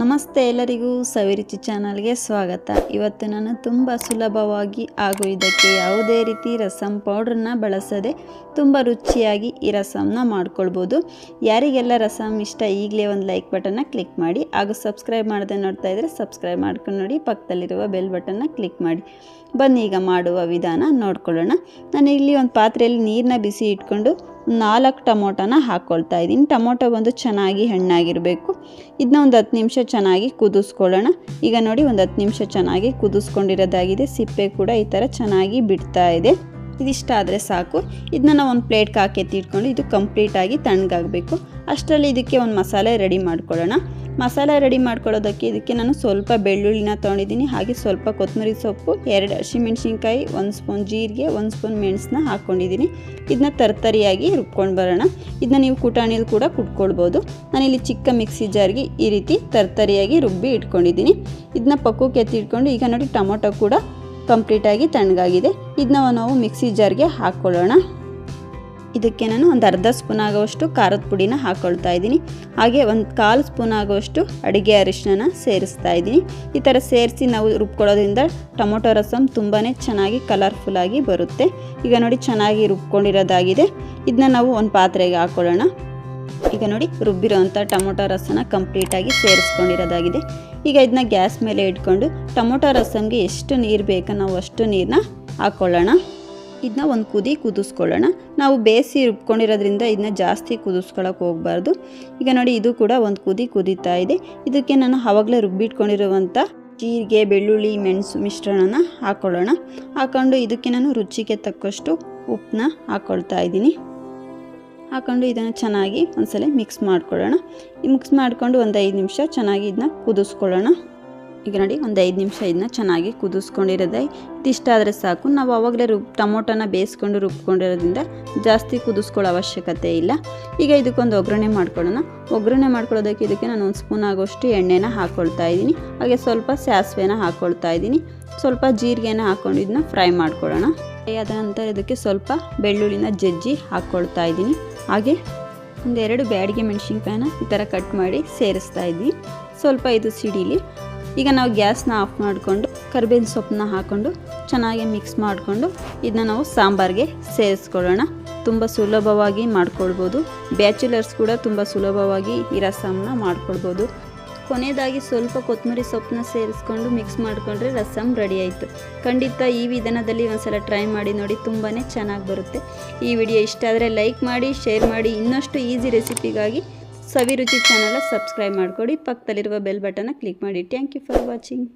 ನಮಸ್ತೆ ಎಲ್ಲರಿಗೂ ಸವಿರುಚಿ ಚಾನಲ್ಗೆ ಸ್ವಾಗತ. ಇವತ್ತು ನಾನು ತುಂಬ ಸುಲಭವಾಗಿ ಹಾಗೂ ಇದಕ್ಕೆ ಯಾವುದೇ ರೀತಿ ರಸಮ್ ಪೌಡ್ರನ್ನ ಬಳಸದೆ ತುಂಬ ರುಚಿಯಾಗಿ ಈ ರಸಂನ ಮಾಡ್ಕೊಳ್ಬೋದು. ಯಾರಿಗೆಲ್ಲ ರಸಮ್ ಇಷ್ಟ ಈಗಲೇ ಒಂದು ಲೈಕ್ ಬಟನ್ನ ಕ್ಲಿಕ್ ಮಾಡಿ ಹಾಗೂ ಸಬ್ಸ್ಕ್ರೈಬ್ ಮಾಡದೆ ನೋಡ್ತಾ ಇದ್ದರೆ ಸಬ್ಸ್ಕ್ರೈಬ್ ಮಾಡ್ಕೊಂಡು ನೋಡಿ ಪಕ್ಕದಲ್ಲಿರುವ ಬೆಲ್ ಬಟನ್ನ ಕ್ಲಿಕ್ ಮಾಡಿ. ಬನ್ನಿ, ಈಗ ಮಾಡುವ ವಿಧಾನ ನೋಡ್ಕೊಳ್ಳೋಣ. ನಾನು ಇಲ್ಲಿ ಒಂದು ಪಾತ್ರೆಯಲ್ಲಿ ನೀರನ್ನ ಬಿಸಿ ಇಟ್ಕೊಂಡು ನಾಲ್ಕು ಟೊಮೊಟೊನ ಹಾಕ್ಕೊಳ್ತಾ ಇದ್ದೀನಿ. ಟೊಮೊಟೊ ಬಂದು ಚೆನ್ನಾಗಿ ಹಣ್ಣಾಗಿರಬೇಕು. ಇದನ್ನ ಒಂದು ಹತ್ತು ನಿಮಿಷ ಚೆನ್ನಾಗಿ ಕುದಿಸ್ಕೊಳ್ಳೋಣ. ಈಗ ನೋಡಿ ಒಂದು ಹತ್ತು ನಿಮಿಷ ಚೆನ್ನಾಗಿ ಕುದಿಸ್ಕೊಂಡಿರೋದಾಗಿದೆ. ಸಿಪ್ಪೆ ಕೂಡ ಈ ಥರ ಚೆನ್ನಾಗಿ ಬಿಡ್ತಾ ಇದೆ. ಇದಿಷ್ಟ ಆದರೆ ಸಾಕು. ಇದನ್ನ ಒಂದು ಪ್ಲೇಟ್ಗೆ ಹಾಕಿ ಎತ್ತಿಟ್ಕೊಂಡು ಇದು ಕಂಪ್ಲೀಟಾಗಿ ತಣ್ಣಗಾಗಬೇಕು. ಅಷ್ಟರಲ್ಲಿ ಇದಕ್ಕೆ ಒಂದು ಮಸಾಲೆ ರೆಡಿ ಮಾಡ್ಕೊಳ್ಳೋಣ. ಮಸಾಲೆ ರೆಡಿ ಮಾಡ್ಕೊಳ್ಳೋದಕ್ಕೆ ಇದಕ್ಕೆ ನಾನು ಸ್ವಲ್ಪ ಬೆಳ್ಳುಳ್ಳಿನ ತೊಗೊಂಡಿದ್ದೀನಿ. ಹಾಗೆ ಸ್ವಲ್ಪ ಕೊತ್ತಂಬರಿ ಸೊಪ್ಪು, ಎರಡು ಹಸಿಮೆಣ್ಸಿನ್ಕಾಯಿ, ಒಂದು ಸ್ಪೂನ್ ಜೀರಿಗೆ, ಒಂದು ಸ್ಪೂನ್ ಮೆಣಸನ್ನ ಹಾಕ್ಕೊಂಡಿದ್ದೀನಿ. ಇದನ್ನ ತರ್ತರಿಯಾಗಿ ರುಬ್ಕೊಂಡು ಬರೋಣ. ಇದನ್ನ ನೀವು ಕುಟಾಣಿಲಿ ಕೂಡ ಕುಟ್ಕೊಳ್ಬೋದು. ನಾನಿಲ್ಲಿ ಚಿಕ್ಕ ಮಿಕ್ಸಿ ಜಾರ್ಗೆ ಈ ರೀತಿ ತರ್ತರಿಯಾಗಿ ರುಬ್ಬಿ ಇಟ್ಕೊಂಡಿದ್ದೀನಿ. ಇದನ್ನ ಪಕ್ಕಕ್ಕೆ ಎತ್ತಿಟ್ಕೊಂಡು ಈಗ ನೋಡಿ ಟೊಮೊಟೊ ಕೂಡ ಕಂಪ್ಲೀಟಾಗಿ ತಣ್ಣಗಾಗಿದೆ. ಇದನ್ನ ನಾವು ಮಿಕ್ಸಿ ಜಾರ್ಗೆ ಹಾಕ್ಕೊಳ್ಳೋಣ. ಇದಕ್ಕೆ ನಾನು ಒಂದು ಅರ್ಧ ಸ್ಪೂನ್ ಆಗುವಷ್ಟು ಖಾರದ ಪುಡಿನ ಹಾಕ್ಕೊಳ್ತಾ ಇದ್ದೀನಿ. ಹಾಗೆ ಒಂದು ಕಾಲು ಸ್ಪೂನ್ ಆಗುವಷ್ಟು ಅಡುಗೆ ಅರಿಶಿನ ಸೇರಿಸ್ತಾ ಇದ್ದೀನಿ. ಈ ಥರ ಸೇರಿಸಿ ನಾವು ರುಬ್ಕೊಳ್ಳೋದ್ರಿಂದ ಟೊಮೊಟೊ ರಸಮ್ ತುಂಬಾ ಚೆನ್ನಾಗಿ ಕಲರ್ಫುಲ್ಲಾಗಿ ಬರುತ್ತೆ. ಈಗ ನೋಡಿ ಚೆನ್ನಾಗಿ ರುಬ್ಕೊಂಡಿರೋದಾಗಿದೆ. ಇದನ್ನ ನಾವು ಒಂದು ಪಾತ್ರೆಗೆ ಹಾಕ್ಕೊಳ್ಳೋಣ ಈಗ ನೋಡಿ ರುಬ್ಬಿರೋವಂಥ ಟೊಮೊಟೊ ರಸನ ಕಂಪ್ಲೀಟಾಗಿ ಸೇರಿಸ್ಕೊಂಡಿರೋದಾಗಿದೆ. ಈಗ ಇದನ್ನ ಗ್ಯಾಸ್ ಮೇಲೆ ಇಟ್ಕೊಂಡು ಟೊಮೊಟೊ ರಸಮ್ಗೆ ಎಷ್ಟು ನೀರು ಬೇಕೋ ನಾವು ಅಷ್ಟು ನೀರನ್ನ ಹಾಕ್ಕೊಳ್ಳೋಣ ಇದನ್ನ ಒಂದು ಕುದಿ ಕುದಿಸ್ಕೊಳ್ಳೋಣ. ನಾವು ಬೇಯಿಸಿ ರುಬ್ಕೊಂಡಿರೋದ್ರಿಂದ ಇದನ್ನ ಜಾಸ್ತಿ ಕುದಿಸ್ಕೊಳಕ್ಕೆ ಹೋಗಬಾರ್ದು. ಈಗ ನೋಡಿ ಇದು ಕೂಡ ಒಂದು ಕುದಿ ಕುದೀತಾ ಇದೆ. ಇದಕ್ಕೆ ನಾನು ಆವಾಗಲೇ ರುಬ್ಬಿಟ್ಕೊಂಡಿರುವಂಥ ಜೀರಿಗೆ, ಬೆಳ್ಳುಳ್ಳಿ, ಮೆಣಸು ಮಿಶ್ರಣನ ಹಾಕ್ಕೊಳ್ಳೋಣ ಹಾಕ್ಕೊಂಡು ಇದಕ್ಕೆ ನಾನು ರುಚಿಗೆ ತಕ್ಕಷ್ಟು ಉಪ್ಪನ್ನ ಹಾಕ್ಕೊಳ್ತಾ ಇದ್ದೀನಿ. ಹಾಕ್ಕೊಂಡು ಇದನ್ನು ಚೆನ್ನಾಗಿ ಒಂದ್ಸಲ ಮಿಕ್ಸ್ ಮಾಡ್ಕೊಳ್ಳೋಣ. ಮಿಕ್ಸ್ ಮಾಡಿಕೊಂಡು ಒಂದು ಐದು ನಿಮಿಷ ಚೆನ್ನಾಗಿ ಇದನ್ನ ಕುದಿಸ್ಕೊಳ್ಳೋಣ. ಈಗ ನೋಡಿ, ಒಂದು ಐದು ನಿಮಿಷ ಇದನ್ನ ಚೆನ್ನಾಗಿ ಕುದಿಸ್ಕೊಂಡಿರೋದೆ. ಇದಿಷ್ಟ ಆದರೆ ಸಾಕು. ನಾವು ಆವಾಗಲೇ ರುಬ್, ಟೊಮೊಟೊನ ಬೇಯಿಸ್ಕೊಂಡು ರುಬ್ಕೊಂಡಿರೋದ್ರಿಂದ ಜಾಸ್ತಿ ಕುದಿಸ್ಕೊಳ್ಳೋ ಅವಶ್ಯಕತೆ ಇಲ್ಲ. ಈಗ ಇದಕ್ಕೊಂದು ಒಗ್ಗರಣೆ ಮಾಡ್ಕೊಳ್ಳೋಣ. ಒಗ್ಗರಣೆ ಮಾಡ್ಕೊಳ್ಳೋದಕ್ಕೆ ಇದಕ್ಕೆ ನಾನು ಒಂದು ಸ್ಪೂನ್ ಆಗೋಷ್ಟು ಎಣ್ಣೆನ ಹಾಕ್ಕೊಳ್ತಾ ಇದ್ದೀನಿ. ಹಾಗೆ ಸ್ವಲ್ಪ ಸಾಸಿವೆನ ಹಾಕ್ಕೊಳ್ತಾ ಇದ್ದೀನಿ. ಸ್ವಲ್ಪ ಜೀರಿಗೆನ ಹಾಕ್ಕೊಂಡು ಇದನ್ನ ಫ್ರೈ ಮಾಡ್ಕೊಳ್ಳೋಣ. ಆದ ನಂತರ ಇದಕ್ಕೆ ಸ್ವಲ್ಪ ಬೆಳ್ಳುಳ್ಳಿನ ಜಜ್ಜಿ ಹಾಕ್ಕೊಳ್ತಾ ಇದ್ದೀನಿ. ಹಾಗೆ ಒಂದೆರಡು ಬ್ಯಾಡಿಗೆ ಮೆಣಸಿನ್ಕಾಯಿನ ಈ ಥರ ಕಟ್ ಮಾಡಿ ಸೇರಿಸ್ತಾ ಇದ್ದೀನಿ. ಸ್ವಲ್ಪ ಇದು ಸಿಡಿಲಿ. ಈಗ ನಾವು ಗ್ಯಾಸ್ನ ಆಫ್ ಮಾಡಿಕೊಂಡು ಕರ್ಬೇವಿನ ಸೊಪ್ಪನ್ನ ಹಾಕ್ಕೊಂಡು ಚೆನ್ನಾಗಿ ಮಿಕ್ಸ್ ಮಾಡಿಕೊಂಡು ಇದನ್ನ ನಾವು ಸಾಂಬಾರಿಗೆ ಸೇರಿಸ್ಕೊಳ್ಳೋಣ. ತುಂಬ ಸುಲಭವಾಗಿ ಮಾಡ್ಕೊಳ್ಬೋದು. ಬ್ಯಾಚುಲರ್ಸ್ ಕೂಡ ತುಂಬ ಸುಲಭವಾಗಿ ಈ ರಸಮ್ನ ಮಾಡ್ಕೊಳ್ಬೋದು. ಕೊನೆಯದಾಗಿ ಸ್ವಲ್ಪ ಕೊತ್ತಂಬರಿ ಸೊಪ್ಪನ್ನ ಸೇರಿಸ್ಕೊಂಡು ಮಿಕ್ಸ್ ಮಾಡಿಕೊಂಡ್ರೆ ರಸಮ್ ರೆಡಿ ಆಯಿತು. ಖಂಡಿತ ಈ ವಿಧಾನದಲ್ಲಿ ಒಂದ್ಸಲ ಟ್ರೈ ಮಾಡಿ ನೋಡಿ ತುಂಬಾ ಚೆನ್ನಾಗಿ ಬರುತ್ತೆ. ಈ ವಿಡಿಯೋ ಇಷ್ಟ ಆದರೆ ಲೈಕ್ ಮಾಡಿ, ಶೇರ್ ಮಾಡಿ. ಇನ್ನಷ್ಟು ಈಸಿ ರೆಸಿಪಿಗಾಗಿ ಸವಿರುಚಿ ಚಾನಲ್ ಸಬ್ಸ್ಕ್ರೈಬ್ ಮಾಡಿಕೊಡಿ. ಪಕ್ಕದಲ್ಲಿರುವ ಬೆಲ್ ಬಟನ್ನ ಕ್ಲಿಕ್ ಮಾಡಿ. Thank you for watching